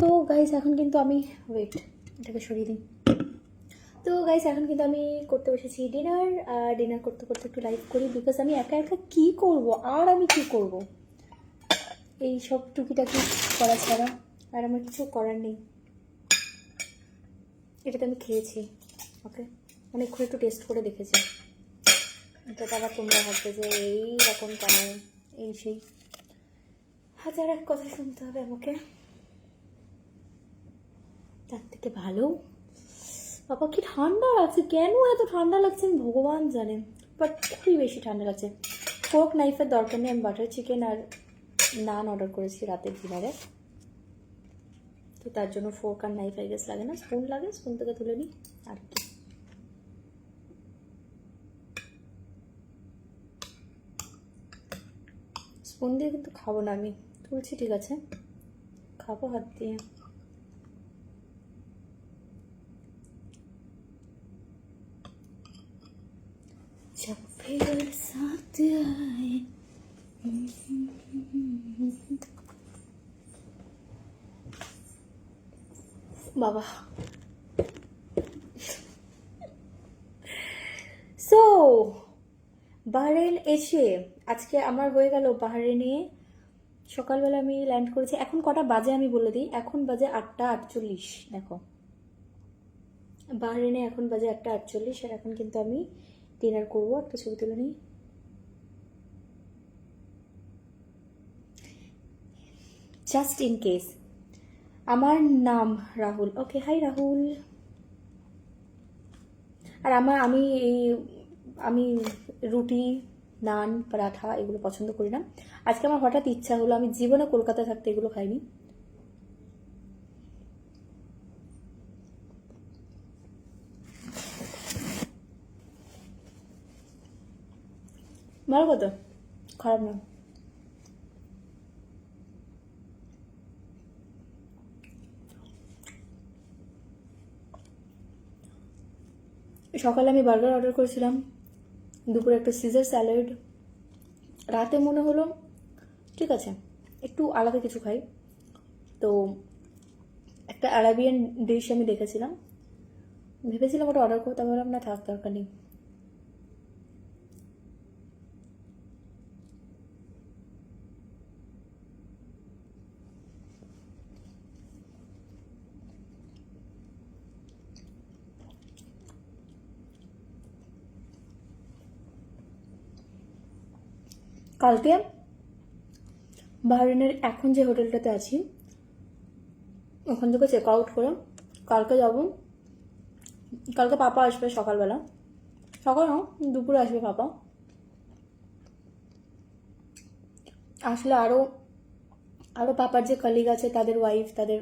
তো গাইস এখন কিন্তু আমি ওয়েট এটাকে সরিয়ে দিই। তো গাইস এখন কিন্তু আমি করতে বসেছি ডিনার আর ডিনার করতে করতে একটু লাইভ করি বিকজ আমি একা একা কি করব? আর আমি কি করব? এই সব টুকিটাকি করা ছাড়া আর আমার কিছু করার নেই। এটা তো আমি খেয়েছি ওকে অনেকক্ষণ একটু টেস্ট করে দেখেছি। এটা আবার তোমরা ভাববে যে এই রকম কেন? এই সেই। হাজার এক কথা শুনতে হবে আমাকে। তার থেকে ভালো? বাবা, কি ঠান্ডা লাগছে? কেন এত ঠান্ডা লাগছে? আমি ভগবান জানে। বাট খুবই বেশি ঠান্ডা লাগছে। ফোর্ক নাইফের দরকার নেই, আমি বাটার চিকেন আর নান অর্ডার করেছি রাতের ডিনারে তো তার জন্য ফোর্ক আর নাইফ আই গেস লাগে না? স্পুন লাগে? স্পুন থেকে তুলে নিই, আর কি। স্পুন দিয়ে কিন্তু খাব না আমি। তুলছি ঠিক আছে খাবো হাত দিয়ে जब फिर साथ आए বাবা সো বাহরেন এসে আজকে আমার হয়ে গেল বাহরেনে সকালবেলা আমি ল্যান্ড করেছি। এখন কটা বাজে আমি বলে দিই? এখন বাজে আটটা আটচল্লিশ, দেখো। বাহরেনে এখন বাজে আটটা আটচল্লিশ, আর এখন কিন্তু আমি ডিনার করব। একটা ছবি তুলে নিই। জাস্ট ইন কেস আমার নাম রাহুল। Okay hi Rahul. আর আমার, আমি এই, আমি রুটি, নান, পরাঠা এগুলো পছন্দ করি না। আজকে আমার হঠাৎ ইচ্ছা হলো আমি জীবনে কলকাতায় থাকতে এগুলো খাইনি। ভালো কত খারাপ না। সকালে আমি বার্গার অর্ডার করেছিলাম। দুপুরে একটা সিজার স্যালাড রাতে মনে হলো ঠিক আছে, একটু আলাদা কিছু খাই। তো একটা আরাবিয়ান ডিশ আমি দেখেছিলাম। ভেবেছিলাম ওটা অর্ডার করতে পারলাম না, থাক, দরকার নেই। কালকে বাহরিনের এখন যে হোটেলটাতে আছি, ওখান থেকে চেক আউট করে কালকে যাব। কালকে পাপা আসবে সকালবেলা। সকাল দুপুরে আসবে পাপা। আসলে আরও আরও পাপার যে কলিগ আছে, তাদের ওয়াইফ তাদের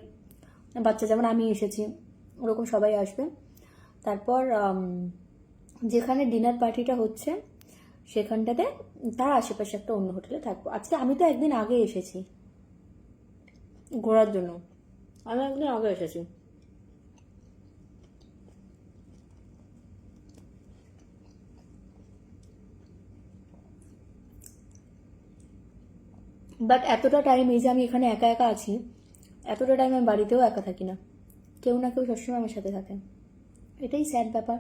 বাচ্চা, যেমন আমি এসেছি, ওরকম সবাই আসবে। তারপর যেখানে ডিনার পার্টিটা হচ্ছে সেখানটাতে তার আশেপাশে একটা অন্য হোটেলে থাকব। আজকে আমি তো একদিন আগে এসেছি ঘোরার জন্য। আমি একদিন আগে এসেছি। বাট এতটা টাইম এই যে আমি এখানে একা একা আছি, এতটা টাইম আমি বাড়িতেও একা থাকি না। কেউ না কেউ সবসময় আমার সাথে থাকে। এটাই স্যাড ব্যাপার।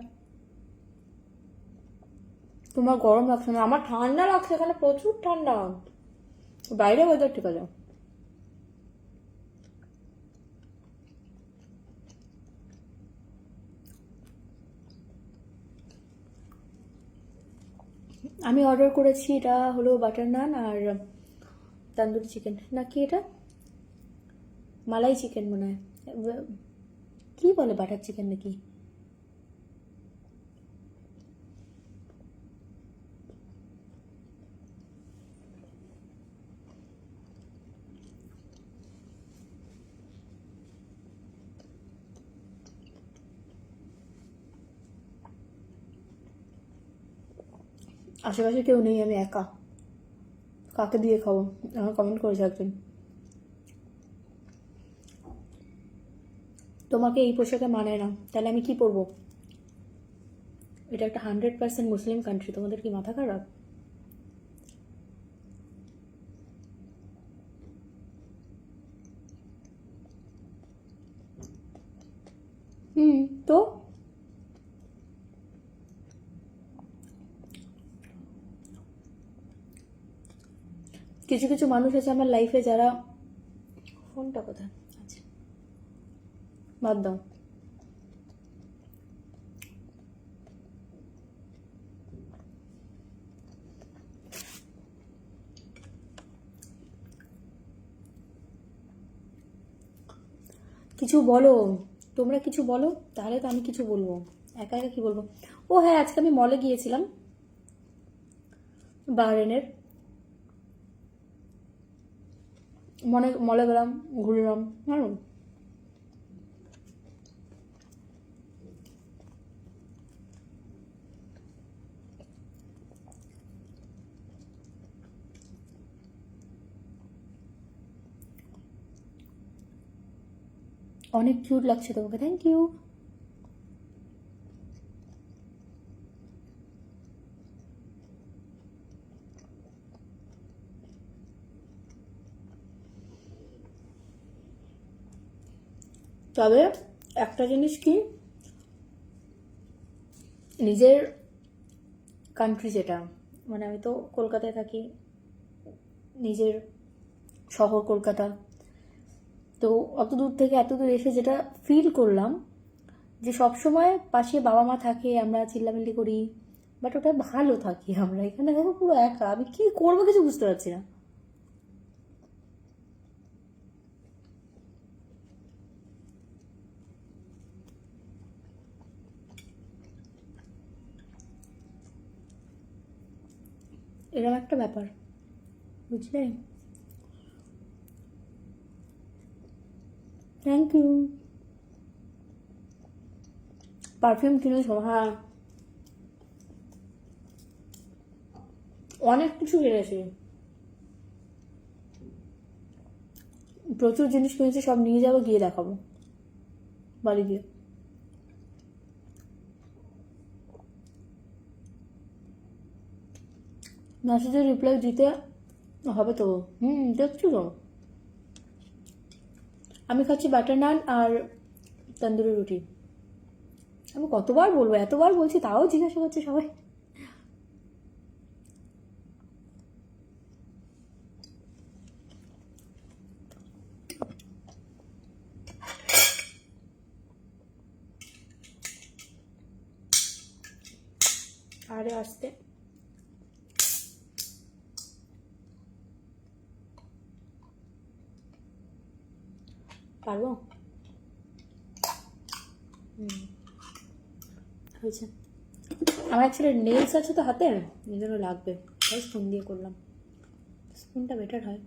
তোমার গরম লাগছে না। আমার ঠান্ডা লাগছে, এখানে প্রচুর ঠান্ডা। বাইরে ওয়েদার ঠিক আছে। আমি অর্ডার করেছি, এটা হলো বাটার নান আর তান্দুরি চিকেন নাকি এটা? মালাই চিকেন মনে হয়। কি বলে বাটার চিকেন নাকি? আশেপাশে কেউ নেই, আমি একা। কাকে দিয়ে খাব? আমার কমেন্ট করে থাকবেন তোমাকে এই পোশাকে মানায় না। তাহলে আমি কি পরবো? এটা একটা হান্ড্রেড পার্সেন্ট মুসলিম কান্ট্রি তোমাদের কি মাথা খারাপ? হুম, তো? কিছু কিছু মানুষ আছে আমার লাইফে যারা ফোনটা কোথায়? আচ্ছা। বাদ দাও। কিছু বলো। তোমরা কিছু বলো, তাহলে তো আমি কিছু বলব। একা একা কি বলব? ও হ্যাঁ আজকে আমি মলে গিয়েছিলাম। বাহরেনের মনে মলে গেলাম ঘুরলাম জানো অনেক কিউট লাগছে তোমাকে থ্যাংক ইউ তবে একটা জিনিস কি? নিজের কান্ট্রি যেটা মানে আমি তো কলকাতায় থাকি, নিজের শহর কলকাতা, তো অত দূর থেকে এত দূর এসে যেটা ফিল করলাম, যে সবসময় পাশে বাবা মা থাকে, আমরা চিল্লামিল্লি করি বাট ওটা ভালো থাকি আমরা, এখানে দেখো পুরো একা, আমি কি করব কিছু বুঝতে পারছি না। এরকম একটা ব্যাপার, বুঝলে? থ্যাংক ইউ পারফিউম কিনেছো হ্যাঁ অনেক কিছু কিনেছি। প্রচুর জিনিস কিনেছি, সব নিয়ে যাব, গিয়ে দেখাবো। বাড়ি গিয়ে। মেসেজের রিপ্লাই দিতে হবে তো? হুম, দেখছ তো? আমি খাচ্ছি বাটার নান আর তন্দুরি রুটি। আমি কতবার বলব? এতবার বলছি, তাও জিজ্ঞাসা করছে সবাই। আরে আসতে। পারব? হয়েছে। আমার অ্যাকচুয়ালি নেলস আছে তো হাতে, এই জন্য লাগবে। তাই স্পুন দিয়ে করলাম। স্পুনটা বেটার হয়।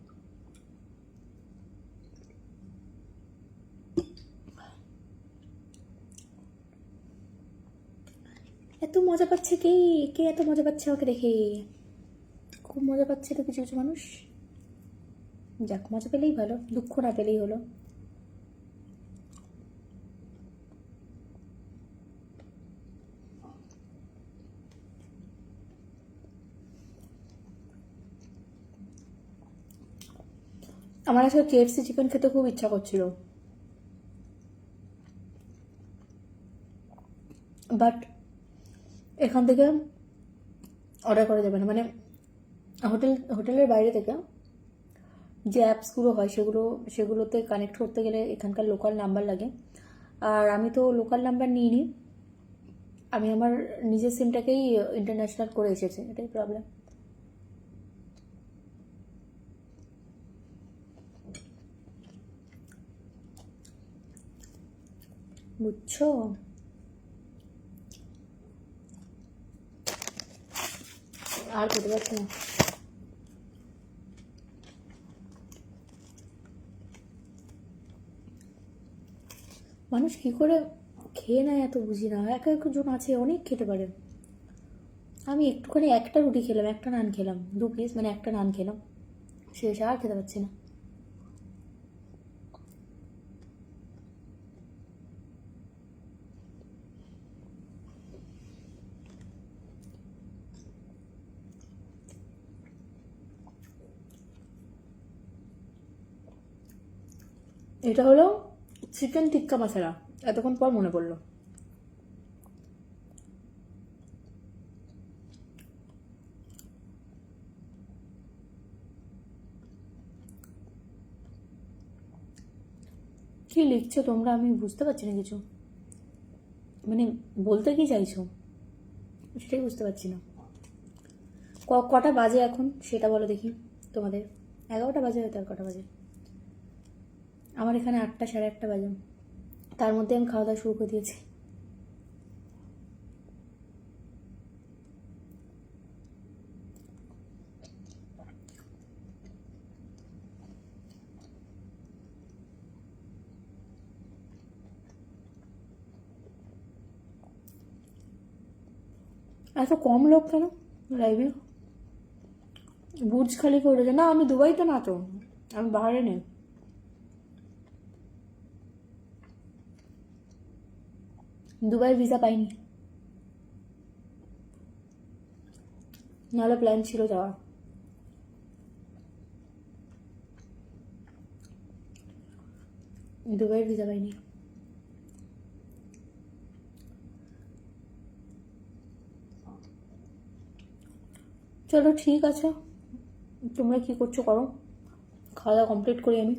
এত মজা পাচ্ছে কে? কে এত মজা পাচ্ছে আমাকে দেখে? খুব মজা পাচ্ছে তো কিছু কিছু মানুষ। যাক, মজা পেলেই ভালো, দুঃখ না পেলেই হলো। আমার আসলে কেএফসি চিকেন খেতে খুব ইচ্ছা করছিল। বাট এখান থেকে অর্ডার করা যাবে না। মানে হোটেল, হোটেলের বাইরে থেকে যে অ্যাপসগুলো হয়, সেগুলো, সেগুলোতে কানেক্ট করতে গেলে এখানকার লোকাল নাম্বার লাগে। আর আমি তো লোকাল নাম্বার নিইনি। আমি আমার নিজের সিমটাকেই ইন্টারন্যাশনাল করে এসেছি। এটাই প্রবলেম বুঝছ? আর খেতে পারছি না। মানুষ কি করে খেয়ে নেয় এত বুঝি না? এক একজন আছে, অনেক খেতে পারে। আমি একটুখানি একটা রুটি খেলাম, একটা নান খেলাম, দু পিস মানে একটা নান খেলাম। শেষ, আর খেতে পারছি না। এটা হলো চিকেন টিক্কা মশলা এতক্ষণ পর মনে পড়ল। কি লিখছো তোমরা? আমি বুঝতে পারছি না কিছু। মানে বলতে কি চাইছো? সেটাই বুঝতে পারছি না। কটা বাজে এখন? সেটা বলো দেখি তোমাদের। এগারোটা বাজে হয়তো আর কটা বাজে। আমার এখানে আটটা সাড়ে আটটা বাজে। তার মধ্যে আমি খাওয়া দাওয়া শুরু করে দিয়েছি। এত কম লোক কেন লাইভে বুর্জ খালি উঠেছে না, আমি দুবাইতে না তো। আমি বাইরে নেই। দুবাইয়ের ভিসা পাইনি। নাহলে প্ল্যান ছিল যাওয়ার। দুবাইয়ের ভিসা পাইনি। চলো ঠিক আছে। তোমরা কি করছ করো। খাওয়া দাওয়া কমপ্লিট করি আমি।